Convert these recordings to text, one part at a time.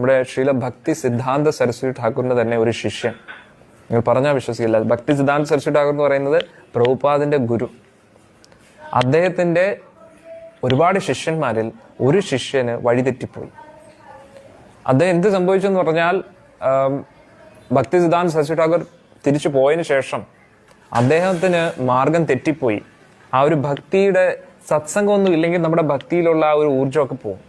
നമ്മുടെ ശ്രീല ഭക്തി സിദ്ധാന്ത സരസ്വതി ഠാക്കൂറിന്റെ തന്നെ ഒരു ശിഷ്യൻ നിങ്ങൾ പറഞ്ഞാൽ വിശ്വസിക്കില്ല. ഭക്തി സിദ്ധാന്ത സരസ്വതി ഠാക്കൂർ എന്ന് പറയുന്നത് പ്രഭുപാദിന്റെ ഗുരു. അദ്ദേഹത്തിന്റെ ഒരുപാട് ശിഷ്യന്മാരിൽ ഒരു ശിഷ്യന് വഴിതെറ്റിപ്പോയി. അദ്ദേഹം എന്ത് സംഭവിച്ചെന്ന് പറഞ്ഞാൽ ഭക്തി സിദ്ധാന്ത സരസ്വതി ഠാക്കൂർ തിരിച്ചു പോയതിനു ശേഷം അദ്ദേഹത്തിന് മാർഗം തെറ്റിപ്പോയി. ആ ഒരു ഭക്തിയുടെ സത്സംഗമൊന്നും ഇല്ലെങ്കിൽ നമ്മുടെ ഭക്തിയിലുള്ള ആ ഒരു ഊർജമൊക്കെ പോകും.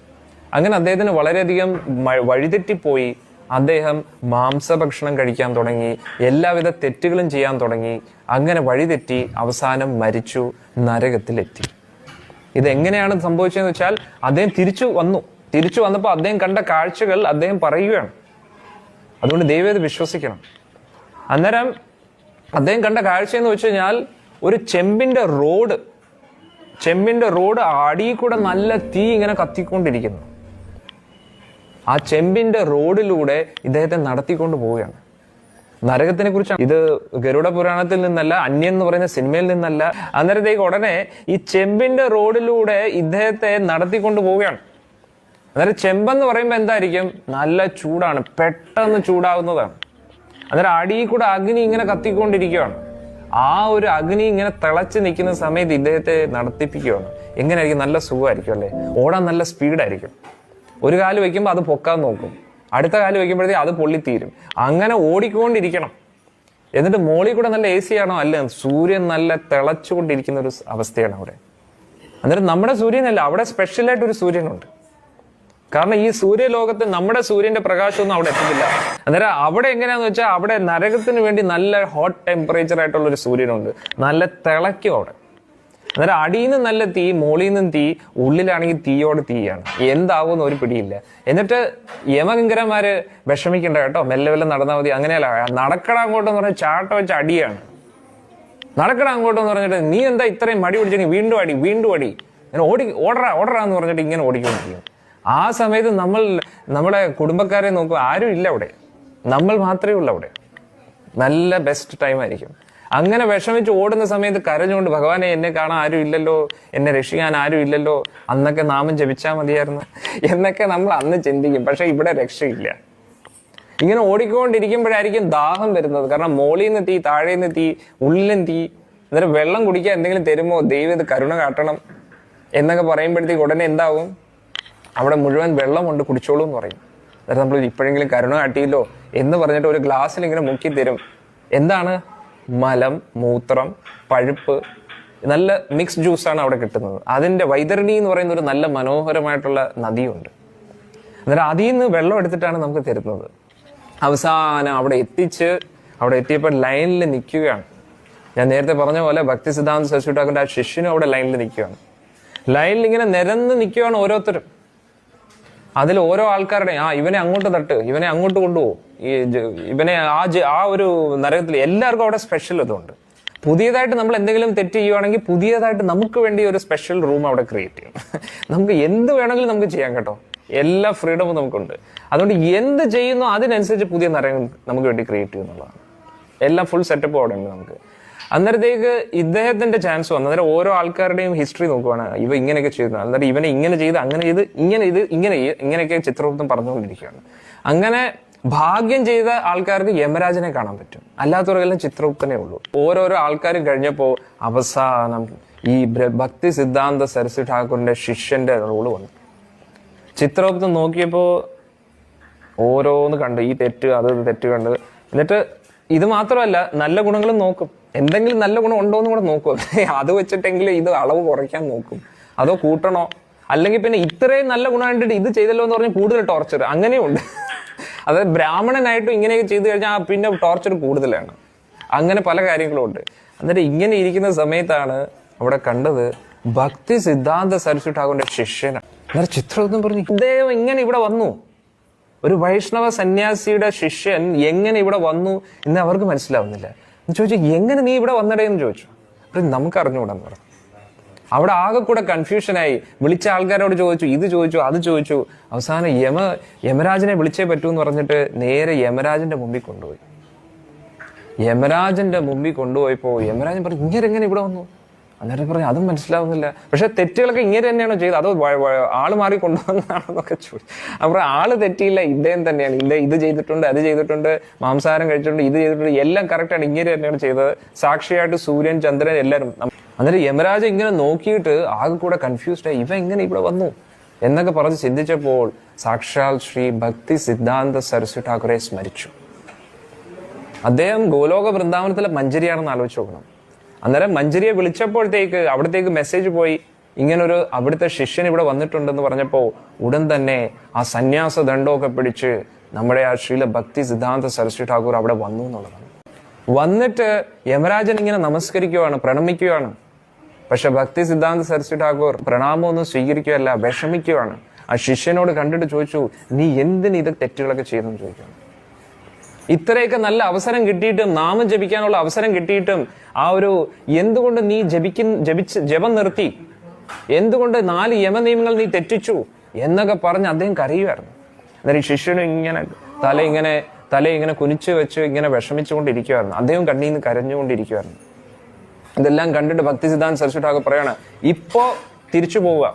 അങ്ങനെ അദ്ദേഹത്തിന് വളരെയധികം വഴിതെറ്റിപ്പോയി. അദ്ദേഹം മാംസഭക്ഷണം കഴിക്കാൻ തുടങ്ങി. എല്ലാവിധ തെറ്റുകളും ചെയ്യാൻ തുടങ്ങി. അങ്ങനെ വഴിതെറ്റി അവസാനം മരിച്ചു നരകത്തിലെത്തി. ഇതെങ്ങനെയാണ് സംഭവിച്ചതെന്ന് വെച്ചാൽ അദ്ദേഹം തിരിച്ചു വന്നു. തിരിച്ചു വന്നപ്പോൾ അദ്ദേഹം കണ്ട കാഴ്ചകൾ അദ്ദേഹം പറയുകയാണ്. അതുകൊണ്ട് ദൈവം വിശ്വസിക്കണം. അന്നേരം അദ്ദേഹം കണ്ട കാഴ്ച എന്ന് വെച്ച് കഴിഞ്ഞാൽ ഒരു ചെമ്പിന്റെ റോഡ് ചെമ്പിന്റെ റോഡ് അടിയിൽ കൂടെ നല്ല തീ ഇങ്ങനെ കത്തിക്കൊണ്ടിരിക്കുന്നു. ആ ചെമ്പിന്റെ റോഡിലൂടെ ഇദ്ദേഹത്തെ നടത്തിക്കൊണ്ട് പോവുകയാണ്. നരകത്തിനെ കുറിച്ചാണ് ഇത് ഗരുഡ പുരാണത്തിൽ നിന്നല്ല അന്യൻ എന്ന് പറയുന്ന സിനിമയിൽ നിന്നല്ല. അന്നേരത്തേക്ക് ഉടനെ ഈ ചെമ്പിന്റെ റോഡിലൂടെ ഇദ്ദേഹത്തെ നടത്തിക്കൊണ്ട് പോവുകയാണ്. അന്നേരം ചെമ്പെന്ന് പറയുമ്പോൾ എന്തായിരിക്കും? നല്ല ചൂടാണ്. പെട്ടെന്ന് ചൂടാവുന്നതാണ്. അന്നേരം അടിയിൽ കൂടെ അഗ്നി ഇങ്ങനെ കത്തിക്കൊണ്ടിരിക്കുകയാണ്. ആ ഒരു അഗ്നി ഇങ്ങനെ തിളച്ച് നിൽക്കുന്ന സമയത്ത് ഇദ്ദേഹത്തെ നടത്തിപ്പിക്കുകയാണ്. എങ്ങനെയായിരിക്കും? നല്ല സുഖമായിരിക്കും അല്ലേ? ഓടാൻ നല്ല സ്പീഡായിരിക്കും. ഒരു കാൽ വെക്കുമ്പോൾ അത് പൊക്കാൻ നോക്കും. അടുത്ത കാൽ വയ്ക്കുമ്പോഴത്തേക്ക് അത് പൊള്ളിത്തീരും അങ്ങനെ ഓടിക്കൊണ്ടിരിക്കണം. എന്നിട്ട് മോളിൽ കൂടെ നല്ല എ സി ആണോ? അല്ല. സൂര്യൻ നല്ല തിളച്ചുകൊണ്ടിരിക്കുന്ന ഒരു അവസ്ഥയാണ് അവിടെ. അന്നേരം നമ്മുടെ സൂര്യനല്ല അവിടെ സ്പെഷ്യലായിട്ട് ഒരു സൂര്യനുണ്ട്. കാരണം ഈ സൂര്യലോകത്ത് നമ്മുടെ സൂര്യന്റെ പ്രകാശമൊന്നും അവിടെ എത്തുന്നില്ല അന്നേരം അവിടെ എങ്ങനെയാന്ന് വെച്ചാൽ അവിടെ നരകത്തിന് വേണ്ടി നല്ല ഹോട്ട് ടെമ്പറേച്ചർ ആയിട്ടുള്ള ഒരു സൂര്യനുണ്ട്. നല്ല തിളയ്ക്കും അവിടെ. അന്നേരം അടിയിൽ നിന്ന് നല്ല തീ മോളിൽ നിന്നും തീ ഉള്ളിലാണെങ്കിൽ തീയോട് തീയാണ്. എന്താവുമെന്ന് ഒരു പിടിയില്ല. എന്നിട്ട് യമകിങ്കരന്മാര് വിഷമിക്കണ്ട കേട്ടോ. മെല്ലെ മെല്ലെ നടന്നാൽ മതി. അങ്ങനെയല്ല. നടക്കട അങ്ങോട്ടെന്ന് പറഞ്ഞാൽ ചാട്ട വെച്ച അടിയാണ്. നടക്കട അങ്ങോട്ടെന്ന് പറഞ്ഞിട്ട് നീ എന്താ ഇത്രയും മടി പിടിച്ചെങ്കിൽ വീണ്ടും അടി വീണ്ടും അടി. ഇങ്ങനെ ഓടി ഓടറാ ഓടറാ എന്ന് പറഞ്ഞിട്ട് ഇങ്ങനെ ഓടിക്കൊണ്ടിരിക്കും. ആ സമയത്ത് നമ്മൾ നമ്മുടെ കുടുംബക്കാരെ നോക്കുക ആരും ഇല്ല അവിടെ. നമ്മൾ മാത്രമേ ഉള്ളൂ അവിടെ. നല്ല ബെസ്റ്റ് ടൈം ആയിരിക്കും. അങ്ങനെ വിഷമിച്ച് ഓടുന്ന സമയത്ത് കരഞ്ഞുകൊണ്ട് ഭഗവാനെ എന്നെ കാണാൻ ആരും ഇല്ലല്ലോ. എന്നെ രക്ഷിക്കാൻ ആരും ഇല്ലല്ലോ. അന്നൊക്കെ നാമം ജപിച്ചാൽ മതിയായിരുന്നു. എന്നൊക്കെ നമ്മൾ അന്ന് ചിന്തിക്കും. പക്ഷെ ഇവിടെ രക്ഷയില്ല. ഇങ്ങനെ ഓടിക്കൊണ്ടിരിക്കുമ്പോഴായിരിക്കും ദാഹം വരുന്നത്. കാരണം മോളിൽ നിന്ന് തീ താഴെ നിന്ന് തീ ഉള്ളിലും തീ. അന്നേരം വെള്ളം കുടിക്കാൻ എന്തെങ്കിലും തരുമോ? ദൈവം ഇത് കരുണ കാട്ടണം എന്നൊക്കെ പറയുമ്പോഴത്തേക്ക് ഉടനെ എന്താവും? അവിടെ മുഴുവൻ വെള്ളമുണ്ട് കുടിച്ചോളൂ എന്ന് പറയും. അന്നേരം നമ്മൾ ഇപ്പോഴെങ്കിലും കരുണ കാട്ടിയില്ലോ എന്ന് പറഞ്ഞിട്ട് ഒരു ഗ്ലാസ്സിൽ ഇങ്ങനെ മുക്കി തരും എന്താണ്? മലം മൂത്രം പഴുപ്പ് നല്ല മിക്സ് ജ്യൂസാണ് അവിടെ കിട്ടുന്നത്. അതിന്റെ വൈതരണി എന്ന് പറയുന്ന ഒരു നല്ല മനോഹരമായിട്ടുള്ള നദിയുണ്ട്. അന്നേരം അതിൽ നിന്ന് വെള്ളം എടുത്തിട്ടാണ് നമുക്ക് തരുന്നത്. അവസാനം അവിടെ എത്തിച്ച് അവിടെ എത്തിയപ്പോൾ ലൈനിൽ നിൽക്കുകയാണ്. ഞാൻ നേരത്തെ പറഞ്ഞ പോലെ ഭക്തി സിദ്ധാന്ത ഠാക്കൂറിന്റെ ആ ശിഷ്യനും അവിടെ ലൈനിൽ നിൽക്കുകയാണ്. ലൈനിൽ ഇങ്ങനെ നിരന്ന് നിൽക്കുകയാണ് ഓരോരുത്തരും. അതിൽ ഓരോ ആൾക്കാരുടെ ആ ഇവനെ അങ്ങോട്ട് തട്ട് ഇവനെ അങ്ങോട്ട് കൊണ്ടുപോകും. ഈ ഇവനെ ആ ആ ഒരു നരകത്തിൽ എല്ലാവർക്കും അവിടെ സ്പെഷ്യൽ ഇതുണ്ട്. പുതിയതായിട്ട് നമ്മൾ എന്തെങ്കിലും തെറ്റ് ചെയ്യുവാണെങ്കിൽ പുതിയതായിട്ട് നമുക്ക് വേണ്ടി ഒരു സ്പെഷ്യൽ റൂം അവിടെ ക്രിയേറ്റ് ചെയ്യും നമുക്ക് എന്ത് വേണമെങ്കിലും നമുക്ക് ചെയ്യാം കേട്ടോ. എല്ലാ ഫ്രീഡമും നമുക്കുണ്ട്. അതുകൊണ്ട് എന്ത് ചെയ്യുന്നോ അതിനനുസരിച്ച് പുതിയ നരകം നമുക്ക് വേണ്ടി ക്രിയേറ്റ് ചെയ്യുന്നുള്ളതാണ്. എല്ലാം ഫുൾ സെറ്റപ്പ് അവിടെ ഉണ്ട് നമുക്ക്. അന്നേരത്തേക്ക് ഇദ്ദേഹത്തിന്റെ ചാൻസ് വന്നു. അന്നേരം ഓരോ ആൾക്കാരുടെയും ഹിസ്റ്ററി നോക്കുവാണ് ഇവ ഇങ്ങനെയൊക്കെ ചെയ്തു അന്നേരം ഇവനെ ഇങ്ങനെ ചെയ്ത് അങ്ങനെ ചെയ്ത് ഇങ്ങനെ ഇത് ഇങ്ങനെ ഇങ്ങനെയൊക്കെ ചിത്രഗുപ്തം പറഞ്ഞുകൊണ്ടിരിക്കുകയാണ്. അങ്ങനെ ഭാഗ്യം ചെയ്ത ആൾക്കാർക്ക് യമരാജനെ കാണാൻ പറ്റും. അല്ലാത്തവർക്കെല്ലാം ചിത്രഗുപ്തനേ ഉള്ളൂ. ഓരോരോ ആൾക്കാരും കഴിഞ്ഞപ്പോൾ അവസാനം ഈ ഭക്തി സിദ്ധാന്ത സരസ്വതി ഠാക്കൂറിന്റെ ശിഷ്യന്റെ റോൾ വന്നു. ചിത്രഗുപ്തം നോക്കിയപ്പോൾ ഓരോന്ന് കണ്ടു ഈ തെറ്റ് അത് തെറ്റ് കണ്ട്. എന്നിട്ട് ഇത് മാത്രമല്ല നല്ല ഗുണങ്ങളും നോക്കും. എന്തെങ്കിലും നല്ല ഗുണം ഉണ്ടോ എന്ന് കൂടെ നോക്കും. അത് വെച്ചിട്ടെങ്കിലും ഇത് അളവ് കുറയ്ക്കാൻ നോക്കും. അതോ കൂട്ടണോ? അല്ലെങ്കിൽ പിന്നെ ഇത്രയും നല്ല ഗുണം കണ്ടിട്ട് ഇത് ചെയ്തല്ലോ എന്ന് പറഞ്ഞ് കൂടുതൽ ടോർച്ചർ അങ്ങനെയുണ്ട് അതായത് ബ്രാഹ്മണനായിട്ടും ഇങ്ങനെയൊക്കെ ചെയ്തു കഴിഞ്ഞാൽ പിന്നെ ടോർച്ചർ കൂടുതലാണ്. അങ്ങനെ പല കാര്യങ്ങളും ഉണ്ട്. എന്നിട്ട് ഇങ്ങനെ ഇരിക്കുന്ന സമയത്താണ് അവിടെ കണ്ടത് ഭക്തി സിദ്ധാന്ത ഠാക്കൂറിന്റെ ശിഷ്യനാണ്. ചിത്രം ചിത്രഗുപ്തൻ പറഞ്ഞു ഇദ്ദേഹം ഇങ്ങനെ ഇവിടെ വന്നു. ഒരു വൈഷ്ണവ സന്യാസിയുടെ ശിഷ്യൻ എങ്ങനെ ഇവിടെ വന്നു എന്ന് അവർക്ക് മനസ്സിലാവുന്നില്ല. ചോദിച്ചു എങ്ങനെ നീ ഇവിടെ വന്നടേ? എന്ന് ചോദിച്ചു. അപ്പം നമുക്ക് അറിഞ്ഞുകൂടാന്ന് പറഞ്ഞു. അവിടെ ആകെ കൂടെ കൺഫ്യൂഷനായി വിളിച്ച ആൾക്കാരോട് ചോദിച്ചു ഇത് ചോദിച്ചു അത് ചോദിച്ചു. അവസാനം യമ യമരാജനെ വിളിച്ചേ പറ്റൂ എന്ന് പറഞ്ഞിട്ട് നേരെ യമരാജന്റെ മുമ്പിൽ കൊണ്ടുപോയി. യമരാജന്റെ മുമ്പിൽ കൊണ്ടുപോയപ്പോ യമരാജൻ പറഞ്ഞു ഇങ്ങനെ എങ്ങനെ ഇവിടെ വന്നു? അന്നേരം പറഞ്ഞു അതും മനസ്സിലാവുന്നില്ല. പക്ഷെ തെറ്റുകളൊക്കെ ഇങ്ങനെ തന്നെയാണോ ചെയ്തത്? അതോ ആൾ മാറി കൊണ്ടുവന്നാണെന്നൊക്കെ ചോദിച്ചു. അപ്പോൾ ആൾ തെറ്റിയില്ല ഇദ്ദേഹം തന്നെയാണ്. ഇല്ല ഇത് ചെയ്തിട്ടുണ്ട് അത് ചെയ്തിട്ടുണ്ട് മാംസാഹാരം കഴിച്ചിട്ടുണ്ട് ഇത് ചെയ്തിട്ടുണ്ട് എല്ലാം കറക്റ്റാണ് ഇങ്ങനെ തന്നെയാണ് ചെയ്തത്. സാക്ഷിയായിട്ട് സൂര്യൻ ചന്ദ്രൻ എല്ലാവരും അന്നേരം യമരാജ ഇങ്ങനെ നോക്കിയിട്ട് ആകെ കൂടെ കൺഫ്യൂസ്ഡായി ഇവ എങ്ങനെ ഇവിടെ വന്നു? എന്നൊക്കെ പറഞ്ഞ് ചിന്തിച്ചപ്പോൾ സാക്ഷാൽ ശ്രീ ഭക്തി സിദ്ധാന്ത സരസ്വ ഠാക്കുറെ സ്മരിച്ചു. അദ്ദേഹം ഗോലോക വൃന്ദാവനത്തിലെ മഞ്ചരിയാണെന്ന് ആലോചിച്ച് നോക്കണം. അന്നേരം മഞ്ചരിയെ വിളിച്ചപ്പോഴത്തേക്ക് അവിടത്തേക്ക് മെസ്സേജ് പോയി. ഇങ്ങനൊരു അവിടുത്തെ ശിഷ്യൻ ഇവിടെ വന്നിട്ടുണ്ടെന്ന് പറഞ്ഞപ്പോൾ ഉടൻ തന്നെ ആ സന്യാസ ദണ്ഡമൊക്കെ പിടിച്ച് നമ്മുടെ ആ ശ്രീല ഭക്തി സിദ്ധാന്ത സരസ്വതി ഠാക്കൂർ അവിടെ വന്നു എന്നുള്ളതാണ്. വന്നിട്ട് യമരാജൻ ഇങ്ങനെ നമസ്കരിക്കുകയാണ് പ്രണമിക്കുകയാണ് പക്ഷെ ഭക്തി സിദ്ധാന്ത സരസ്വതി ഠാക്കൂർ പ്രണാമമൊന്നും സ്വീകരിക്കുകയല്ല വിഷമിക്കുകയാണ് ആ ശിഷ്യനോട് കണ്ടിട്ട് ചോദിച്ചു നീ എന്തിന് ഇത് തെറ്റുകളൊക്കെ ചെയ്തെന്ന് ചോദിക്കുന്നു? ഇത്രയൊക്കെ നല്ല അവസരം കിട്ടിയിട്ടും നാമം ജപിക്കാനുള്ള അവസരം കിട്ടിയിട്ടും ആ ഒരു എന്തുകൊണ്ട് നീ ജപിക്കും ജപിച്ച് ജപം നിർത്തി? എന്തുകൊണ്ട് നാല് യമനിയമങ്ങൾ നീ തെറ്റിച്ചു? എന്നൊക്കെ പറഞ്ഞ് അദ്ദേഹം കരയുമായിരുന്നു അന്നേരം ശിഷ്യനും ഇങ്ങനെ തല ഇങ്ങനെ തല ഇങ്ങനെ കുനിച്ച് വെച്ച് ഇങ്ങനെ വിഷമിച്ചുകൊണ്ടിരിക്കുമായിരുന്നു അദ്ദേഹം കണ്ണീന്ന് കരഞ്ഞുകൊണ്ടിരിക്കുമായിരുന്നു ഇതെല്ലാം കണ്ടിട്ട് ഭക്തി സിദ്ധാന്ത് ഠാക്കൂർ പറയാണ് ഇപ്പോ തിരിച്ചു പോവുക.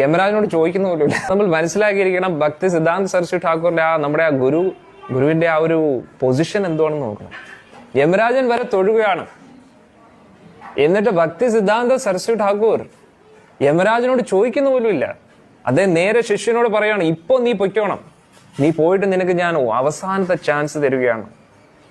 യമരാജിനോട് ചോദിക്കുന്ന പോലും നമ്മൾ മനസ്സിലാക്കിയിരിക്കണം ഭക്തി സിദ്ധാന്ത് സരസ്വതി ഠാക്കൂറിന്റെ ആ നമ്മുടെ ആ ഗുരു ഗുരുവിന്റെ ആ ഒരു പൊസിഷൻ എന്തുവാണെന്ന് നോക്കണം. യമരാജൻ വരെ തൊഴുകയാണ്. എന്നിട്ട് ഭക്തി സിദ്ധാന്ത സരസ്വതി ഠാക്കൂർ യമരാജനോട് ചോദിക്കുന്ന പോലും ഇല്ല. അദ്ദേഹം നേരെ ശിഷ്യനോട് പറയാണ് ഇപ്പൊ നീ പൊയ്ക്കോണം. നീ പോയിട്ട് നിനക്ക് ഞാൻ അവസാനത്തെ ചാൻസ് തരികയാണ്.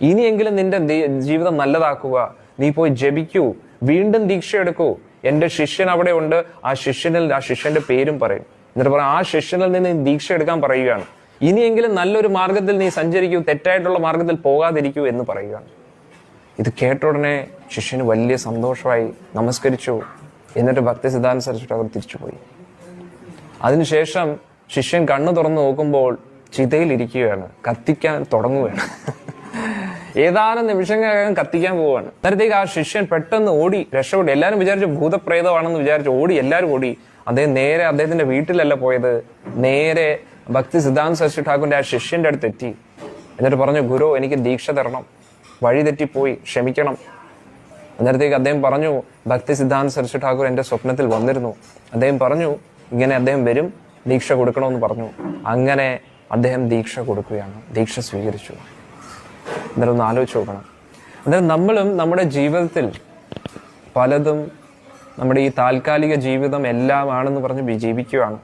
ഇനിയെങ്കിലും നിന്റെ ജീവിതം നല്ലതാക്കുക. നീ പോയി ജപിക്കൂ. വീണ്ടും ദീക്ഷ എടുക്കൂ. എന്റെ ശിഷ്യൻ അവിടെ ഉണ്ട്. ആ ശിഷ്യനിൽ ആ ശിഷ്യന്റെ പേരും പറയും. എന്നിട്ട് പറയാം ആ ശിഷ്യനിൽ നിന്ന് ദീക്ഷ എടുക്കാൻ പറയുകയാണ്. ഇനിയെങ്കിലും നല്ലൊരു മാർഗത്തിൽ നീ സഞ്ചരിക്കൂ തെറ്റായിട്ടുള്ള മാർഗത്തിൽ പോകാതിരിക്കൂ എന്ന് പറയുകയാണ്. ഇത് കേട്ട ഉടനെ ശിഷ്യന് വലിയ സന്തോഷമായി നമസ്കരിച്ചു. എന്നിട്ട് ഭക്തി സിദ്ധാനുസരിച്ചിട്ട് അവർ തിരിച്ചുപോയി. അതിനുശേഷം ശിഷ്യൻ കണ്ണു തുറന്നു നോക്കുമ്പോൾ ചിതയിലിരിക്കുകയാണ് കത്തിക്കാൻ തുടങ്ങുകയാണ്. ഏതാനും നിമിഷങ്ങൾക്കകം കത്തിക്കാൻ പോവുകയാണ്. അന്നേരത്തേക്ക് ആ ശിഷ്യൻ പെട്ടെന്ന് ഓടി രക്ഷപ്പെട്ടു എല്ലാവരും വിചാരിച്ചു ഭൂതപ്രേതമാണെന്ന് വിചാരിച്ചു ഓടി എല്ലാവരും ഓടി. അദ്ദേഹം നേരെ അദ്ദേഹത്തിന്റെ വീട്ടിലല്ല പോയത്. നേരെ ഭക്തി സിദ്ധാന്ത സരസ്വതി ഠാക്കൂറിന്റെ ആ ശിഷ്യന്റെ അടുത്ത് എത്തി. എന്നിട്ട് പറഞ്ഞു ഗുരു എനിക്ക് ദീക്ഷ തരണം. വഴി തെറ്റിപ്പോയി ക്ഷമിക്കണം. അന്നേരത്തേക്ക് അദ്ദേഹം പറഞ്ഞു ഭക്തി സിദ്ധാന്ത സരസ്വതി ഠാക്കൂർ എന്റെ സ്വപ്നത്തിൽ വന്നിരുന്നു. അദ്ദേഹം പറഞ്ഞു ഇങ്ങനെ അദ്ദേഹം വരും ദീക്ഷ കൊടുക്കണമെന്ന് പറഞ്ഞു. അങ്ങനെ അദ്ദേഹം ദീക്ഷ കൊടുക്കുകയാണ്. ദീക്ഷ സ്വീകരിച്ചു. അന്നേരം ഒന്ന് ആലോചിച്ച് നോക്കണം. അന്നേരം നമ്മളും നമ്മുടെ ജീവിതത്തിൽ പലതും നമ്മുടെ ഈ താൽക്കാലിക ജീവിതം എല്ലാമാണെന്ന് പറഞ്ഞ് ജീവിക്കുകയാണ്.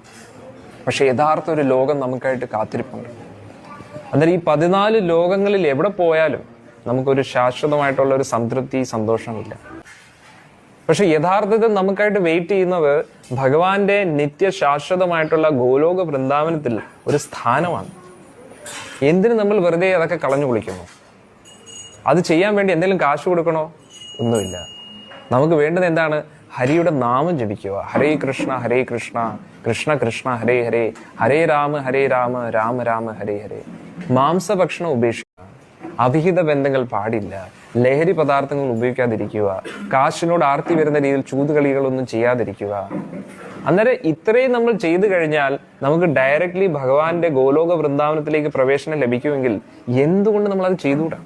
പക്ഷെ യഥാർത്ഥ ഒരു ലോകം നമുക്കായിട്ട് കാത്തിരിപ്പുണ്ട്. അന്നേരം ഈ പതിനാല് ലോകങ്ങളിൽ എവിടെ പോയാലും നമുക്കൊരു ശാശ്വതമായിട്ടുള്ള ഒരു സംതൃപ്തി സന്തോഷമില്ല. പക്ഷെ യഥാർത്ഥത്തിൽ നമുക്കായിട്ട് വെയിറ്റ് ചെയ്യുന്നത് ഭഗവാന്റെ നിത്യ ശാശ്വതമായിട്ടുള്ള ഗോലോക വൃന്ദാവനത്തിൽ ഒരു സ്ഥാനമാണ്. എന്തിനു നമ്മൾ വെറുതെ അതൊക്കെ കളഞ്ഞു കുളിക്കുന്നു? അത് ചെയ്യാൻ വേണ്ടി എന്തെങ്കിലും കാശ് കൊടുക്കണോ? ഒന്നുമില്ല. നമുക്ക് വേണ്ടത് എന്താണ്? ഹരിയുടെ നാമം ജപിക്കുക. ഹരേ കൃഷ്ണ ഹരേ കൃഷ്ണ കൃഷ്ണ കൃഷ്ണ ഹരേ ഹരേ ഹരേ രാമ ഹരേ രാമ രാമ രാമ ഹരേ ഹരേ. മാംസഭക്ഷണം ഉപേക്ഷിക്കുക. അവിഹിത ബന്ധങ്ങൾ പാടില്ല. ലഹരി പദാർത്ഥങ്ങൾ ഉപയോഗിക്കാതിരിക്കുക. കാശിനോട് ആർത്തി വരുന്ന രീതിയിൽ ചൂതുകളികളൊന്നും ചെയ്യാതിരിക്കുക. അന്നേരം ഇത്രയും നമ്മൾ ചെയ്തു കഴിഞ്ഞാൽ നമുക്ക് ഡയറക്റ്റ്ലി ഭഗവാന്റെ ഗോലോക വൃന്ദാവനത്തിലേക്ക് പ്രവേശനം ലഭിക്കുമെങ്കിൽ എന്തുകൊണ്ട് നമ്മൾ അത് ചെയ്തുകൂടാ?